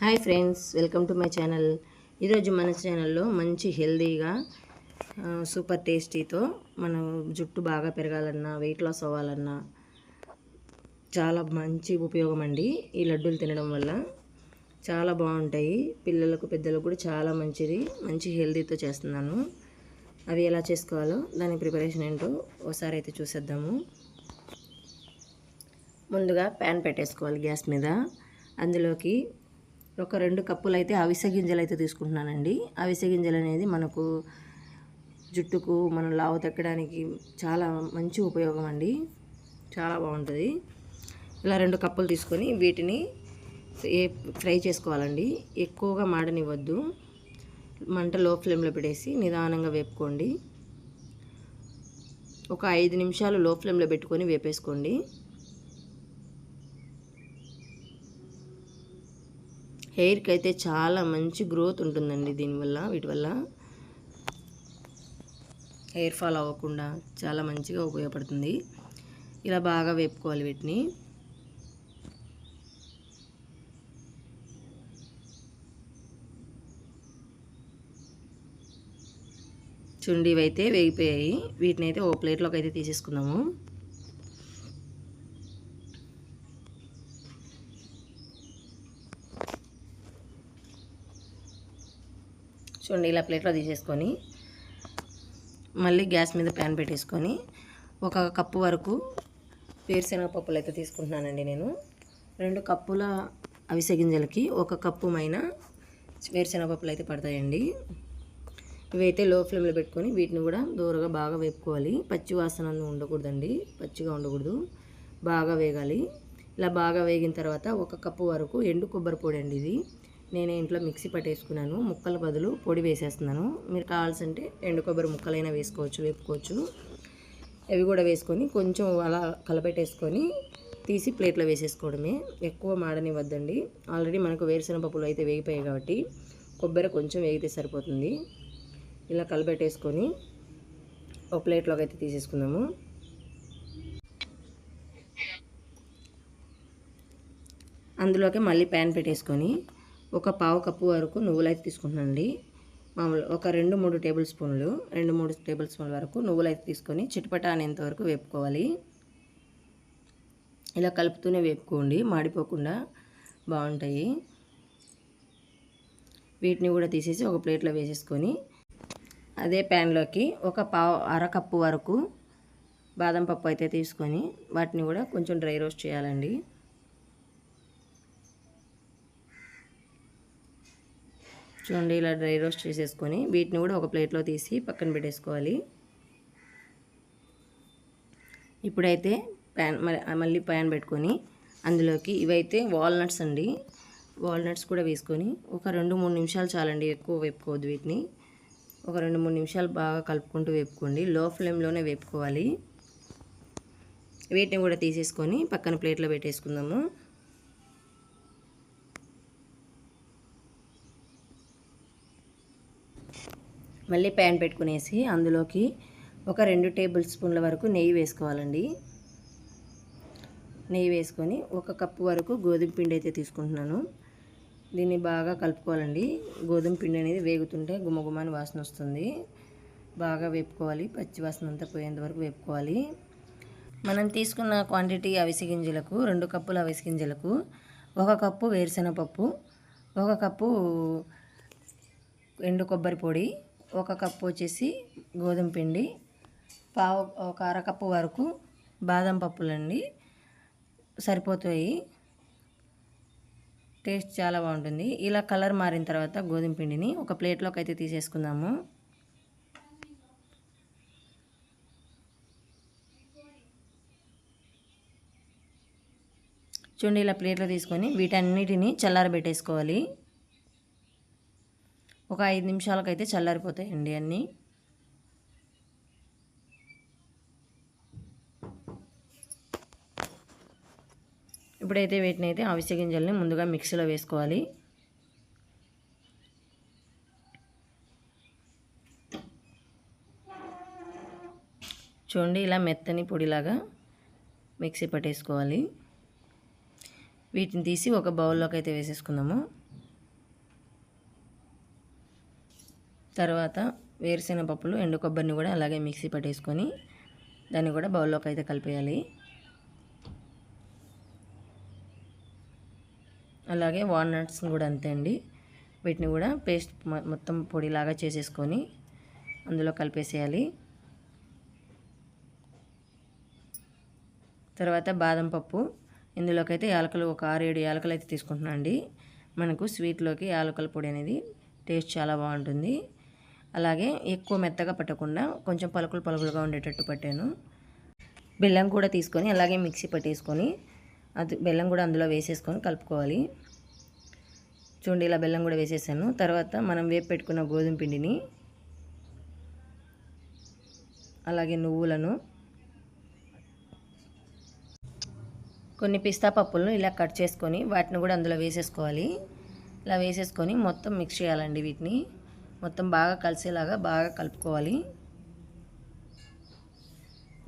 Hi friends welcome to my channel. ఈరోజు మన ఛానల్లో మంచి హెల్దీగా సూపర్ టేస్టీతో మన జుట్టు బాగా పెరగాలన్నా వెయిట్ లాస్ అవ్వాలన్నా చాలా మంచి ఉపయోగం అండి ఈ లడ్డూలు తినడం వల్ల. చాలా బాగుంటాయి. పిల్లలకు పెద్దలకు కూడా చాలా మంచిది. మంచి హెల్దీతో చేస్తున్నాను. అవి ఎలా చేసుకోవాలో దాని ప్రిపరేషన్ ఏంటో ఒకసారి అయితే చూసేద్దాము. ముందుగా ప్యాన్ పెట్టేసుకోవాలి గ్యాస్ మీద. అందులోకి ఒక రెండు కప్పులు అయితే అవిసె గింజలు అయితే తీసుకుంటున్నానండి అవిసె గింజలు అనేది మనకు జుట్టుకు మనం లావు తగ్గడానికి చాలా మంచి ఉపయోగం అండి. చాలా బాగుంటుంది. ఇలా రెండు కప్పులు తీసుకొని వీటిని ఏ ఫ్రై చేసుకోవాలండి. ఎక్కువగా మాడనివ్వద్దు. మంట లో ఫ్లేమ్లో పెట్టేసి నిదానంగా వేపుకోండి. ఒక ఐదు నిమిషాలు లో ఫ్లేమ్లో పెట్టుకొని వేపేసుకోండి. హెయిర్కి అయితే చాలా మంచి గ్రోత్ ఉంటుందండి దీనివల్ల వీటి వల్ల. హెయిర్ ఫాల్ అవ్వకుండా చాలా మంచిగా ఉపయోగపడుతుంది. ఇలా బాగా వేపుకోవాలి వీటిని. చుండివైతే అయితే వేగిపోయాయి. వీటిని అయితే ఓ ప్లేట్లోకి అయితే తీసేసుకుందాము. చూడండి ఇలా ప్లేట్లో తీసేసుకొని మళ్ళీ గ్యాస్ మీద ప్యాన్ పెట్టేసుకొని ఒక కప్పు వరకు వేరుశనగ పప్పులు అయితే తీసుకుంటున్నానండి నేను. రెండు కప్పుల అవిసె గింజలకి ఒక కప్పు మైన వేరుశనగ పప్పులు అయితే పడతాయండి. ఇవైతే లో ఫ్లేమ్లో పెట్టుకొని వీటిని కూడా దూరగా బాగా వేపుకోవాలి. పచ్చి వాసన ఉండకూడదండి. పచ్చిగా ఉండకూడదు. బాగా వేగాలి. ఇలా బాగా వేగిన తర్వాత ఒక కప్పు వరకు ఎండు కొబ్బరి పొడి అండి ఇది. నేను ఇంట్లో మిక్సీ పట్టేసుకున్నాను. ముక్కల బదులు పొడి వేసేస్తున్నాను. మీరు కావాల్సింటే ఎండు కొబ్బరి ముక్కలైనా వేసుకోవచ్చు వేపుకోవచ్చు అవి కూడా వేసుకొని కొంచెం అలా కలపెట్టేసుకొని తీసి ప్లేట్లో వేసేసుకోవడమే. ఎక్కువ మాడనివ్వద్దండి. ఆల్రెడీ మనకు వేరుశెనగ పప్పులు అయితే వేగిపోయాయి కాబట్టి కొబ్బరి కొంచెం వేగితే సరిపోతుంది. ఇలా కలపెట్టేసుకొని ఒక ప్లేట్లోకి అయితే తీసేసుకుందాము. అందులోకి మళ్ళీ ప్యాన్ పెట్టేసుకొని ఒక పావు కప్పు వరకు నువ్వులైతే అయితే తీసుకుంటున్నానండి. మామూలు ఒక రెండు మూడు టేబుల్ స్పూన్లు రెండు మూడు టేబుల్ స్పూన్ల వరకు నువ్వులు అయితే తీసుకొని చిటపట అనేంత వరకు వేపుకోవాలి. ఇలా కలుపుతూనే వేపుకోండి మాడిపోకుండా బాగుంటాయి. వీటిని కూడా తీసేసి ఒక ప్లేట్లో వేసేసుకొని అదే ప్యాన్లోకి ఒక పావు అరకప్పు వరకు బాదం పప్పు అయితే తీసుకొని వాటిని కూడా కొంచెం డ్రై రోస్ట్ చేయాలండి. చూడండి ఇలా డ్రై రోస్ట్ చేసేసుకొని వీటిని కూడా ఒక ప్లేట్లో తీసి పక్కన పెట్టేసుకోవాలి. ఇప్పుడైతే ప్యాన్ మళ్ళీ ప్యాన్ పెట్టుకొని అందులోకి ఇవైతే వాల్నట్స్ అండి. వాల్నట్స్ కూడా వేసుకొని ఒక రెండు మూడు నిమిషాలు చాలండి ఎక్కువ వేపుకోవద్దు వీటిని. ఒక రెండు మూడు నిమిషాలు బాగా కలుపుకుంటూ వేపుకోండి. లో ఫ్లేమ్లోనే వేపుకోవాలి. వీటిని కూడా తీసేసుకొని పక్కన ప్లేట్లో పెట్టేసుకుందాము. మళ్ళీ ప్యాన్ పెట్టుకునేసి అందులోకి ఒక రెండు టేబుల్ స్పూన్ల వరకు నెయ్యి వేసుకోవాలండి. నెయ్యి వేసుకొని ఒక కప్పు వరకు గోధుమ పిండి అయితే తీసుకుంటున్నాను. దీన్ని బాగా కలుపుకోవాలండి. గోధుమ పిండి అనేది వేగుతుంటే గుమగుమాని వాసన వస్తుంది. బాగా వేపుకోవాలి. పచ్చి వాసన అంతా పోయేంత వరకు వేపుకోవాలి. మనం తీసుకున్న క్వాంటిటీ అవిసె గింజలకు రెండు కప్పుల అవిసె గింజలకు ఒక కప్పు వేరుశెనగపప్పు ఒక కప్పు ఎండు కొబ్బరి పొడి ఒక కప్పు వచ్చేసి గోధుమ పిండి పావు ఒక అరకప్పు వరకు బాదం పప్పులండి. సరిపోతాయి. టేస్ట్ చాలా బాగుంటుంది. ఇలా కలర్ మారిన తర్వాత గోధుమ పిండిని ఒక ప్లేట్లోకి అయితే తీసేసుకుందాము. చూడండి ఇలా ప్లేట్లో తీసుకొని వీటన్నిటిని చల్లారబెట్టేసుకోవాలి. ఒక ఐదు నిమిషాలకైతే చల్లారిపోతాయండి అన్నీ. ఇప్పుడైతే వీటిని అయితే అవిసె గింజల్ని ముందుగా మిక్సీలో వేసుకోవాలి. చూడండి ఇలా మెత్తని పొడిలాగా మిక్సీ పట్టేసుకోవాలి. వీటిని తీసి ఒక బౌల్లోకి అయితే వేసేసుకుందాము. తర్వాత వేరుశెనగ పప్పులు ఎండు కొబ్బరిని కూడా అలాగే మిక్సీ పట్టేసుకొని దాన్ని కూడా బౌల్లోకి అయితే కలిపేయాలి. అలాగే వాల్నట్స్ని కూడా అంతే అండి. వీటిని కూడా పేస్ట్ మొత్తం పొడిలాగా చేసేసుకొని అందులో కలిపేసేయాలి. తర్వాత బాదం పప్పు. ఇందులోకైతే యాలకలు ఒక ఆరు ఏడు యాలకలు అయితే తీసుకుంటున్నాను అండి. మనకు స్వీట్లోకి యాలకల పొడి అనేది టేస్ట్ చాలా బాగుంటుంది. అలాగే ఎక్కువ మెత్తగా పట్టకుండా కొంచెం పలుకులు పలుకులుగా ఉండేటట్టు పట్టాను. బెల్లం కూడా తీసుకొని అలాగే మిక్సీ పట్టేసుకొని అది బెల్లం కూడా అందులో వేసేసుకొని కలుపుకోవాలి. చూడండి ఇలా బెల్లం కూడా వేసేసాను. తర్వాత మనం వేపు పెట్టుకున్న గోధుమ పిండిని అలాగే నువ్వులను కొన్ని పిస్తా పప్పులను ఇలా కట్ చేసుకొని వాటిని కూడా అందులో వేసేసుకోవాలి. ఇలా వేసేసుకొని మొత్తం మిక్స్ చేయాలండి వీటిని. మొత్తం బాగా కలిసేలాగా బాగా కలుపుకోవాలి.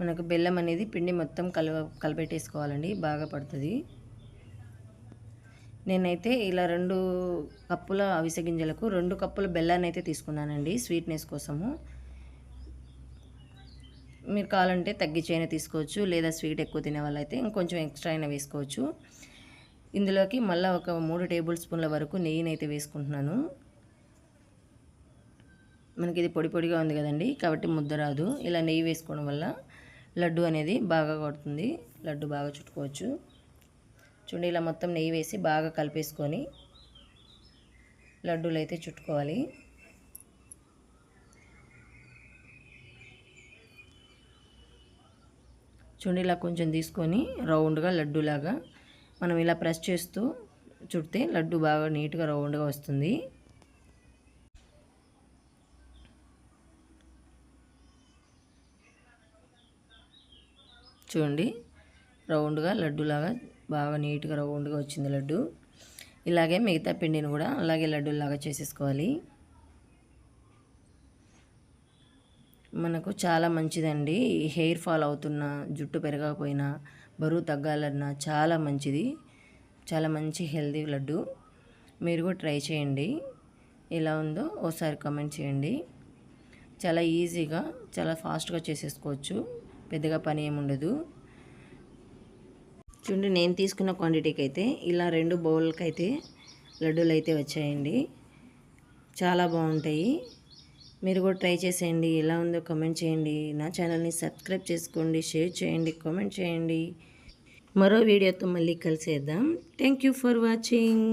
మనకు బెల్లం అనేది పిండి మొత్తం కల కలిపెట్టేసుకోవాలండి బాగా పడుతుంది. నేనైతే ఇలా రెండు కప్పుల అవిసె గింజలకు రెండు కప్పుల బెల్లాన్ని అయితే తీసుకున్నానండి స్వీట్నెస్ కోసము. మీరు కావాలంటే తగ్గించైనా తీసుకోవచ్చు లేదా స్వీట్ ఎక్కువ తినే వాళ్ళైతే ఇంకొంచెం ఎక్స్ట్రా అయినా వేసుకోవచ్చు. ఇందులోకి మళ్ళీ ఒక మూడు టేబుల్ స్పూన్ల వరకు నెయ్యిని అయితే వేసుకుంటున్నాను. మనకి ఇది పొడి పొడిగా ఉంది కదండి కాబట్టి ముద్ద రాదు. ఇలా నెయ్యి వేసుకోవడం వల్ల లడ్డు అనేది బాగా కొడుతుంది. లడ్డు బాగా చుట్టుకోవచ్చు. చూడండి ఇలా మొత్తం నెయ్యి వేసి బాగా కలిపేసుకొని లడ్డూలు అయితే చుట్టుకోవాలి. చూడండి ఇలా కొంచెం తీసుకొని రౌండ్గా లడ్డూలాగా మనం ఇలా ప్రెస్ చేస్తూ చుడితే లడ్డు బాగా నీట్గా రౌండ్గా వస్తుంది. చూడండి. రౌండ్గా లడ్డులాగా బాగా నీట్గా రౌండ్గా వచ్చింది లడ్డు. ఇలాగే మిగతా పిండిని కూడా అలాగే లడ్డూలాగా చేసేసుకోవాలి. మనకు చాలా మంచిదండి. హెయిర్ ఫాల్ అవుతున్న జుట్టు పెరగకపోయినా బరువు తగ్గాలన్నా చాలా మంచిది. చాలా మంచి హెల్తీ లడ్డు. మీరు కూడా ట్రై చేయండి. ఎలా ఉందో ఓసారి కమెంట్ చేయండి. చాలా ఈజీగా చాలా ఫాస్ట్గా చేసేసుకోవచ్చు. పెద్దగా పని ఏముండదు చూడండి నేను తీసుకున్న క్వాంటిటీకి అయితే ఇలా రెండు బౌల్కి అయితే లడ్డూలు అయితే వచ్చాయండి. చాలా బాగుంటాయి. మీరు కూడా ట్రై చేసేయండి. ఎలా ఉందో కమెంట్ చేయండి. నా ఛానల్ని సబ్స్క్రైబ్ చేసుకోండి. షేర్ చేయండి. కామెంట్ చేయండి. మరో వీడియోతో మళ్ళీ కలిసేద్దాం. Thank you for watching